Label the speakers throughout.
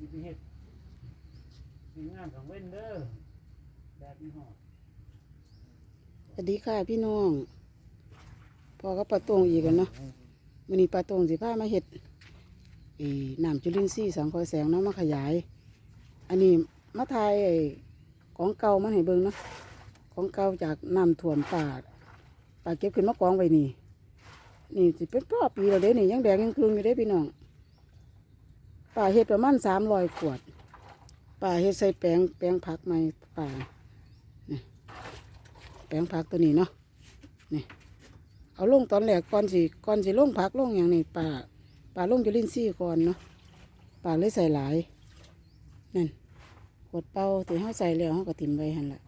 Speaker 1: สิไปเฮ็ดเฮ็ดงานของเว้นเด้อแดดนี่ฮอด
Speaker 2: สวัสดีค่ะพี่น้องพอก็ปลาตงอีกแล้วเนาะมื้อนี้ปลาตงสิพามาเฮ็ดอีน้ำจุลินทรีย์สังคราะห์แสงเนาะมาขยาย อันนี้มาทายไอของเก่ามาให้เบิ่งเนาะของเก่าจากน้ำท่วมป่าป่าเก็บขึ้นมากองไว้นี่ นี่สิเป็นพ่อปีแล้วเด้นี่ยังแดงยังคืนอยู่เด้พี่น้อง ป่าเฮ็ดประมาณสามร้อยขวด ป่าเฮ็ดใส่แปลงแปลงผักใหม่ป่าแปลงผักตัวนี้เนาะนี่เอาลงตอนแรกก่อนสิก่อนสิลงผักลงอย่างนี้ป่าป่าลงจุลินทรีย์ก่อนเนาะป่าเลยใส่หลายนั่นขวดเป่าที่เขาใส่แล้วเขาก็ถิ่มไว้หันละ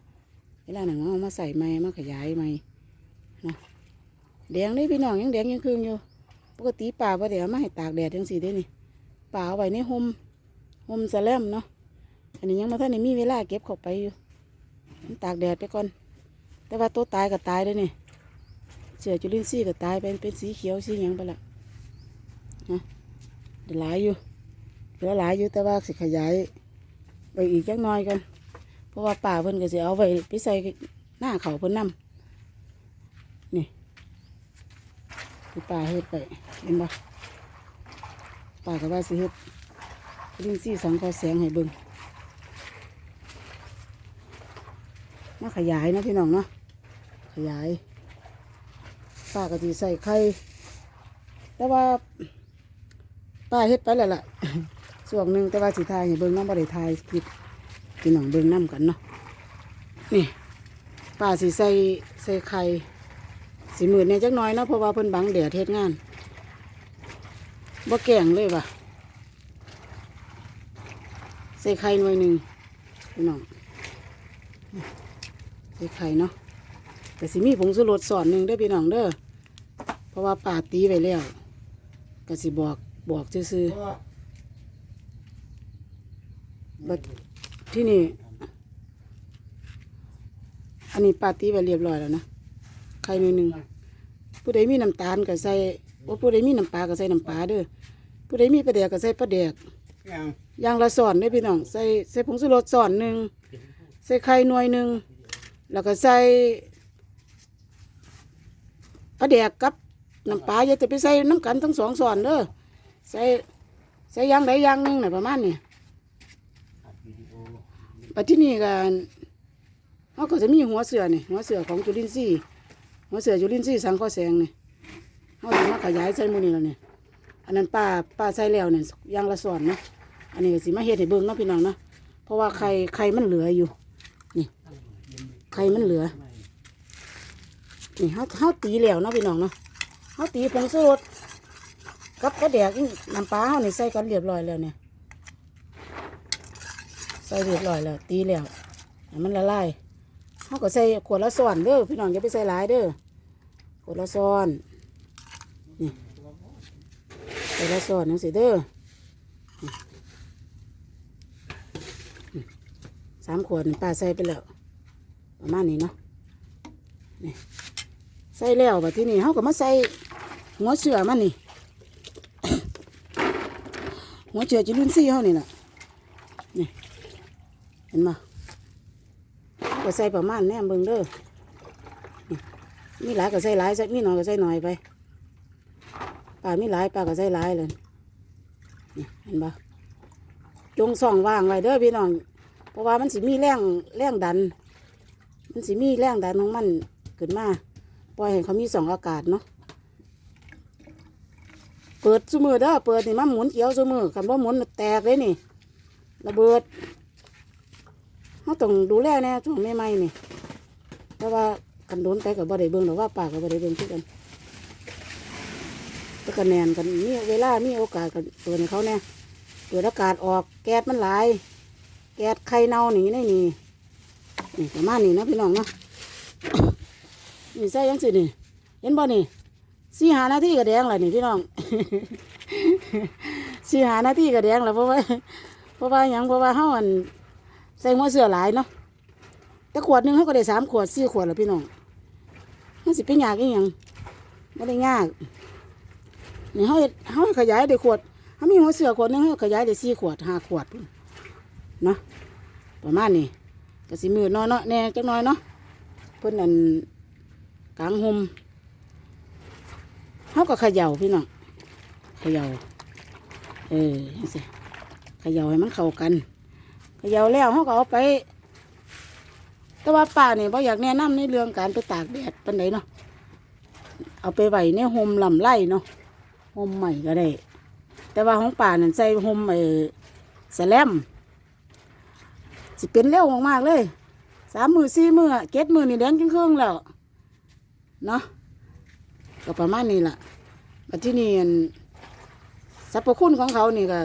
Speaker 2: เวลาหนังเอามาใส่ไม้มาขยายไม้เนะแดงนี่พี่น้องยังแดงยังคืนอยู่ ปกติป่าว่าเดี๋ยวมาให้ตากแดดจังสีได้นี่ ป่าไว้ในห่มห่มสแลมเนาะอันนี้ยังมาท่านได้มีเวลาเก็บเข้าไปอยู่มันตากแดดไปก่อน แต่ว่าตัวตายก็ตายเลยนี่เสือจุลินทรีย์ก็ตายเป็นเป็นสีเขียวสีหยังไปละนะเดี๋ยวหลายอยู่เหลือหลายอยู่แต่ว่าสิขยายไปอีกจักน้อยกัน เพราะว่าป่าเพิ่นก็สิเอาไปไปใส่หน้าเขาเพิ่นนำนี่ที่ป่าเฮ็ดไปเห็นบ่ ป่าก็ว่าสิเฮ็ดลินทรีย์สังเคราะห์แสงให้เบิ่งมาขยายนะพี่น้องเนาะขยายป้าก็จะใส่ไข่แต่ว่าป้าเฮ็ดไปแล้วล่ะส่วนหนึ่งแต่ว่าสิทายให้เบิ่งน้ำบริทายคลิปพี่น้องเบิ่งน้ำกันเนาะนี่ป้าสิใส่ใส่ไข่สีหมื่นเนี่ยจักน้อยเนาะเพราะว่าเพิ่นบังแดดเฮ็ดงาน บ่แกล้งเลยว่ะใส่ไข่หน่วยหนึ่งพี่น้องใส่ไข่เนาะแต่สิมีผงสุรสสอนหนึ่งเด้อพี่น้องเด้อเพราะว่าป่าตีไว้แล้วก็สิบอกบอกซื่อๆบัดที่นี่ อันนี้ป่าตีไว้เรียบร้อยแล้วนะไข่หน่อยหนึ่งผู้ใดมีน้ำตาลก็ใส่ ว่าผู้ใดมีน้ำปลาก็ใส่น้ำปลาเด้อผู้ใดมีปลาแดกก็ใส่ปลาแดก
Speaker 1: ยัง
Speaker 2: อย่างละสอนเด้อพี่น้องใส่ใส่ผงสุรสสอนหนึ่งใส่ไข่หน่วยหนึ่งแล้วก็ใส่ปลาแดกกับน้ำปลาอย่าจะไปใส่น้ำกันทั้งสองส่วนเด้อใส่ใส่อย่างใดอย่างหนึ่งน่ะประมาณนี้
Speaker 1: อัดวิดีโอ
Speaker 2: ปัจจุบันกันเขาก็จะมีหัวเสือนี่หัวเสือของจุลินทรีย์หัวเสือจุลินทรีย์สังเคราะห์แสงนี่ เขาจะมาขยายใส่หมูนี่แล้วนี่อันนั้นป้าป้าใส่แล้วเนี่ยอย่างละส่วนเนาะอันนี้ก็สิมาเฮ็ดให้เบิ่งเนาะพี่น้องเนาะเพราะว่าไข่ไข่มันเหลืออยู่ นี่ไข่มันเหลือนี่เขาเขาตีแล้วเนาะพี่น้องเนาะเขาตีผงสูตรกับกระแดกอีน้ำปลาเขานี่ใส่กันเรียบร้อยแล้วเนี่ยใส่เรียบร้อยแล้ว ตีแล้วมันละลายเขาก็ใส่ขวดละซ้อนเด้อพี่น้องอย่าไปใส่หลายเด้อขวดละซ้อน นี่ขวดละซอนนั่นสิเด้อสามขวดป้าใส่ไปแล้ว ประมาณนี้เนาะนี่ใส่แล้วแบบที่นี่เขาก็มาใส่หัวเสือมันนี่หัวเสือจุลินทรีย์เขานี่แหละนี่เห็นไหมก็ใส่ประมาณแน่เบิ่งเด้อมีหลายก็ใส่หลายใส่มีน้อยก็ใส่น้อยไป ป่าไมีหลายป่าก็ใส่หลายเลยนี่เห็นปะจงส่องว่างไว้เด้อพี่น้อง เพราะว่ามันสิมีแรงแรงดัน มันสิมีแรงดันของมันขึ้นมาปล่อยให้เขามีสองอากาศเนาะเปิดซุมือเด้อเปิดนี่มันหมุนเกี่ยวซุมือคำว่าหมุนแตกเลยนี่ระเบิดเขาต้องดูแลแน่ช่วงใหม่ๆนี่แต่ว่ากันโดนไปกับบ่ได้เบิ่งหรอกว่าปากกับบ่ได้เบิ่งคือกัน กันแนนกันมีเวลามีโอกาสกันเปิดให้เขาแน่เปิดอากาศออกแก๊สมันหลาย แก๊สไข่เน่าหนีนี่นี่นี่ประมาณนี้นะพี่น้องเนาะนี่ใส่ยังสินี่เห็นบ่นี่สี่หานาทีก็แดงแล้วนี่พี่น้องสี่หานาทีก็แดงแล้วเพราะว่าเพราะว่ายังเพราะว่าเฮาอันใส่หัวเสือหลายเนาะแต่ขวดหนึงเขาก็ได้สามขวดสี่ขวดแล้วพี่น้องมันสิเป็นยากอีหยังไม่ได้ยาก นี่เฮาเฮาขยายได้ขวดเขามีหัวเสือขวดนึงเขาขยายได้สี่ขวดห้าขวดพุ่นเนาะประมาณนี้ก็สิมือน้อยเนาะแน่จักหน้อยเนาะเพิ่นนั่นกลางหุมเขาก็เขย่าพี่น้องเขย่าเออจังซี่เขย่าให้มันเข้ากันเขย่าแล้วเขาก็เอาไป แต่ว่าป้าเนี่ยบ่อยากแนะนำในเรื่องการไปตากแดดปานใดเนาะเอาไปไว้ในโฮมลำไร่เนาะ โฮมใหม่ก็ได้ แต่ว่าของป่านั่นใส่โฮมไอ้แสแลมสิเป็นเร็วมากๆเลยสามมือสี่มือเก็ดมือนี่แดงครึ่งๆแล้วเนาะก็ประมาณนี้ล่ะบัดที่นี่อั่นสรรพคุณของเขานี่ก็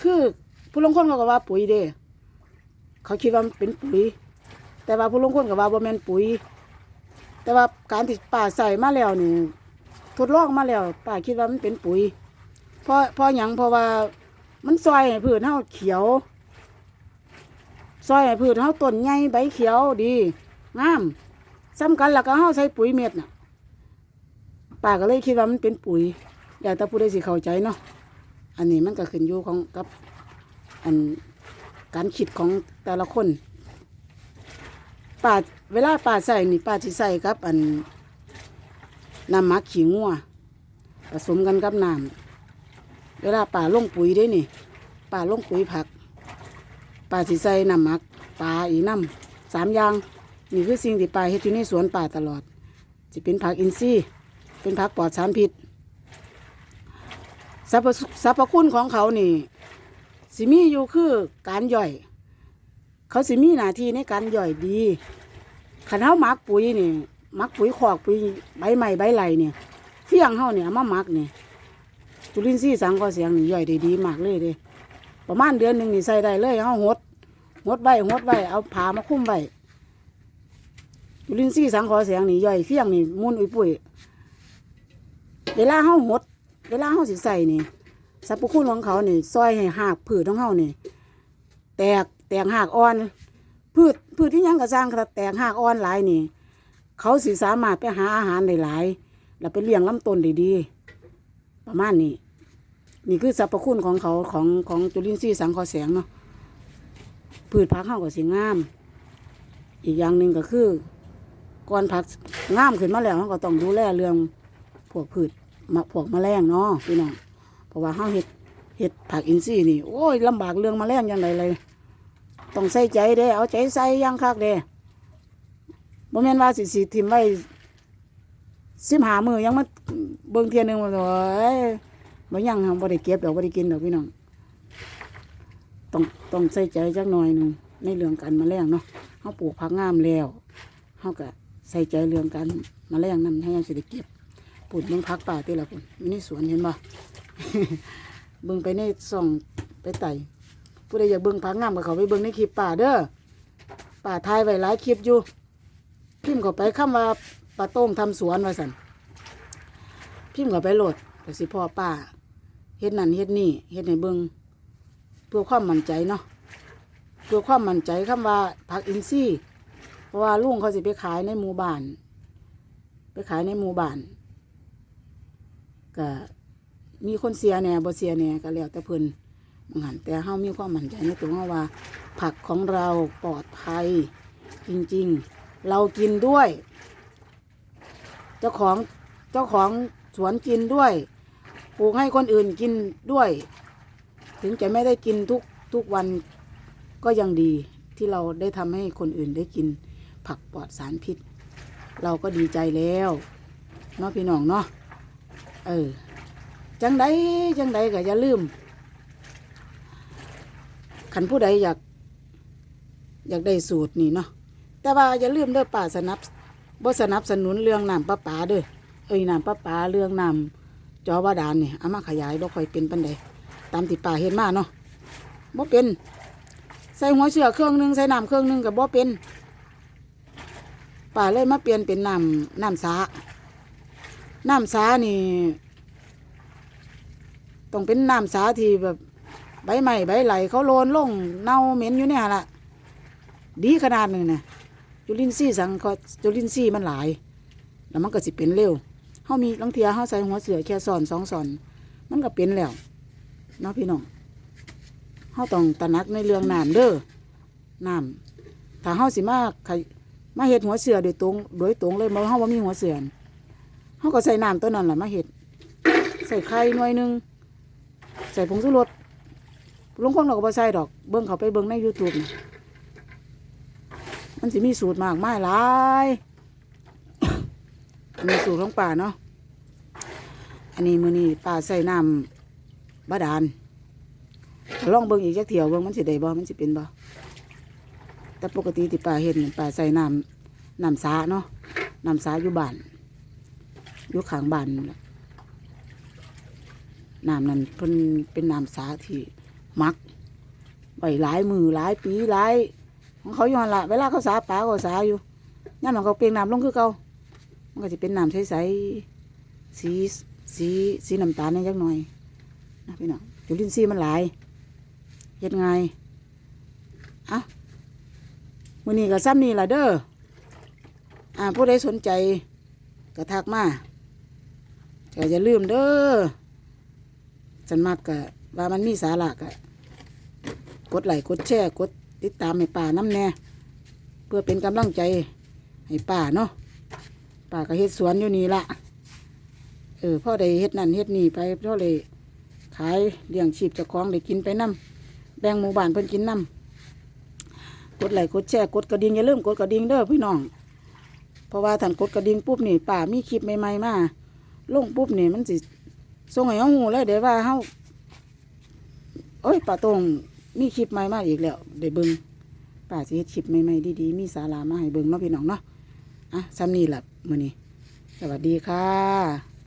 Speaker 2: คือผู้ลงคนเขาก็ว่าปุ๋ยเด้ เขาคิดว่าเป็นปุ๋ย แต่ว่าผู้ลงคนก็ว่าบ่แม่นปุ๋ย แต่ว่าการที่ป่าใส่มาแล้วนี่ ทดลองมาแล้วป่าคิดว่ามันเป็นปุ๋ยเพราะเพราะหยังเพราะว่ามันซอยให้พืชเฮาเขียวซอยให้พืชเฮาต้นใหญ่ใบเขียวดีงามสำคัญแล้วก็เฮาใส่ปุ๋ยเม็ดน่ะป้าก็เลยคิดว่ามันเป็นปุ๋ยอยากแต่ผู้ใดสิเข้าใจเนาะอันนี้มันก็ขึ้นอยู่ของกับอันการคิดของแต่ละคนป้าเวลาป้าใส่นี่ป้าสิใส่กับ อัน น้ำมักขี้งัวผสมกันกับน้ำเวลาป่าลงปุ๋ยได้นี่ป่าลงปุ๋ยผักป่าสิใส่น้ำมักปลาอีน้ำสามอย่างนี่คือสิ่งที่ป่าเฮ็ดอยู่ในสวนป่าตลอดสิเป็นผักอินทรีย์เป็นผักปลอดสารพิษสรรพสุสรรพคุณของเขานี่สิมีอยู่คือการย่อย เขาสิมีหน้าที่ในการย่อยดีขันเฮาหมักปุ๋ยนี่ มักปุ๋ยขอกปุ๋ยใบใหม่ใบไหลเนี่ยเฟี้ยงเฮาเนี่ยมามักเนี่ยจุลินทรีย์สังเคราะห์เสียงนี่ย่อยได้ดีมากเลยเด้ประมาณเดือนหนึ่งนี่ใส่ได้เลยเอาหดหดไว้หดไว้เอาผ้ามาคุ้มไว้จุลินทรีย์สังเคราะห์เสียงนี่ย่อยเฟี้ยงนี่มุนอุ้ยปุ้ยเวลาเฮาหด เวลาเฮาสิใส่นี่สรรพคุณของเขานี่ซอยให้หากพืชของเฮานี่แตกแตกหากอ่อน พืชพืชที่ยังกระสร้างกระแตกหากอ่อนหลายนี่ เขาสิสามารถไปหาอาหารได้หลายแล้วไปเลี้ยงลำต้นได้ดี ประมาณนี้ นี่คือสรรพคุณของเขาของของจุลินทรีย์สังเคราะห์แสงเนาะพืชผักเข้ากับสีงาม อีกอย่างหนึ่งก็คือก่อนผักงามขึ้นมาแล้วเขาก็ต้องดูแลเรื่องพวกพืชมาพวกแมลงเนาะพี่น้องเพราะว่าเขาเห็ดเห็ดผักอินทรีย์นี่โอ้ยลำบากเรื่องแมลงอย่างไรเลยต้องใส่ใจเด้ เอาใจใส่อยังคักเด้ บ่แม่นว่าสิสิทิมไว้สิบหามือยังมาเบิ่งเทียหนึงมาเลยบ่ยังบ่ได้เก็บดอกบ่ได้กินดอกพี่น้องต้องต้องใส่ใจจักหน่อยหนึงในเรื่องการมาแมลงเนาะเฮาปลูกผักงามแล้วเฮาก็ใส่ใจเรื่องการมาแมลงนำให้ยังสิได้เก็บปลูกเบิ่งผักป่าติละพุ่นอยู่ในสวนเห็นบ่เบิ่งไปในซ่องไปไต่ผู้ใดอยากเบิ่งผักงามก็เข้าไปเบิ่งในคลิปป่าเด้อป่าถ่ายไว้หลายคลิปอยู่ พิมพ์เข้าไปคำว่าปลาโต้งทำสวนว่าสันพิมพ์เข้าไปโหลดก็สิพ่อป้าเฮ็ดนั่นเฮ็ดนี่เฮ็ดในเบิงเพื่อความมั่นใจเนาะเพื่อความมั่นใจคำว่าผักอินทรีย์เพราะว่าลุงเขาสิไปขายในหมู่บ้าน ไปขายในหมู่บ้านก็มีคนเสียแน่บ่เสียแน่ก็แล้วแต่เพิ่นบางหันแต่เฮามีความมั่นใจในตัวเฮาว่า ผักของเราปลอดภัยจริง ๆ เรากินด้วย เจ้าของเจ้าของสวนกินด้วยปลูกให้คนอื่นกินด้วย ถึงจะไม่ได้กินทุกทุกวันก็ยังดีที่เราได้ทำให้คนอื่นได้กินผักปลอดสารพิษ เราก็ดีใจแล้วเนาะพี่น้องเนาะเออจังใดจังใดก็อย่าลืมขันผู้ใดอยาก อยากได้สูตรนี่เนาะ แต่ว่าอย่าลืมเด้อป่าสนับบ่สนับสนุนเรื่องน้ำประปาเด้อเอ้ยน้ำประปาเรื่องน้ำจอบาดาลเนี่ยเอามาขยายบ่ค่อยเป็นปันใดตามที่ป่าเห็นมาเนาะบ่เป็น ใส่หัวเชือกเครื่องหนึงใส่น้ำเครื่องหนึงกับบ่เป็นป่าเลยมาเปลี่ยนเป็นน้ำน้ำสาน้ำสานี่ต้องเป็นน้ำสาที่แบบใบใหม่ใบไหลเขาโลนลงเน่าเหม็นอยู่เนี่ยล่ะดีขนาดนึงนะ จุลินทรีย์สังเคราะห์จุลินทรีย์มันหลาย แล้วมันก็สิเป็นเร็วเฮามีลังเทียเฮาใส่หัวเสือแค่สอนสองสอน มันก็เป็นแล้วเนาะพี่น้องเฮาต้องตระหนักในเรื่องน้ำเด้อน้ำถ้าเฮาสิมาใครมาเฮ็ดหัวเสือโดยตรงโดยตรงเลยบ่เฮาบ่มีหัวเสือนเฮาก็ใส่น้ำตัวนั้นล่ะมาเฮ็ดใส่ไข่หน่วยหนึงใส่ผงชูรสลงคนเราก็บ่ใส่ดอก เบิ่งเขาไปเบิ่งใน YouTube นะ มันสิมีสูตรมากมายหลายอันนี้สูตรของป่าเนาะ อันนี้มือนี้ป่าใส่น้ำบาดาลลองเบิ่งอีกจักเที่ยวเบิ่งมันสิได้บ่มันสิเป็นบ่แต่ปกติที่ป่าเฮ็นป่าใส่น้ำน้ำสาเนาะน้ำสาอยู่บ้านอยู่ข้างบ้านน้ำนั้นเพิ่นเป็นน้ำสาที่มักไว้หลายมือหลายปีหลาย ของเขาอยู่หั่นละเวลาเขาสาป่าก็สาอยู่ย่ามหลังเขาเปลียงน้ำลงคือเก่ามันก็จะเป็นน้ำใสๆสีสีสีน้ำตาลนี่จักหน่อยนะพี่น้องจุลินทรีย์มันหลายเฮ็ดไงเอะมื้อนี้ก็ซ้ำนี่ล่ะเด้ออ่าผู้ใดสนใจก็ทักมาก็อย่าลืมเด้อฉันมากกะว่ามันมีสาระกะกดไลค์กดแชร์กด ติดตามให้ป่าน้ำแน่ เพื่อเป็นกำลังใจให้ป่าเนาะป่าก็เฮ็ดสวนอยู่นี่ละเออพ่อได้เฮ็ดนั่นเฮ็ดนี่ไปพ่อเลยขายเลี้ยงชีพเจ้าของได้กินไปน้ำแบ่งหมู่บ้านเพิ่นกินน้ำกดไหลค์กดแชร์กดกระดิ่งอย่าลืมกดกระดิ่งเด้อพี่น้อง เพราะว่าถ้ากดกระดิ่งปุ๊บนี่ป่ามีคลิปใหม่ๆมาลงปุ๊บนี่มันสิส่งให้เฮาฮู้เลยเดี๋ยวว่าเฮาโอ้ยป่าตรง มีคลิปใหม่มาอีกแล้วได้เบิ่งป่าสิเฮ็ดคลิปใหม่ๆดีๆมีสาระมาให้เบิ่งเนาะพี่น้องเนาะอะซ้ำนี่ล่ะมื้อนี้ สวัสดีค่ะ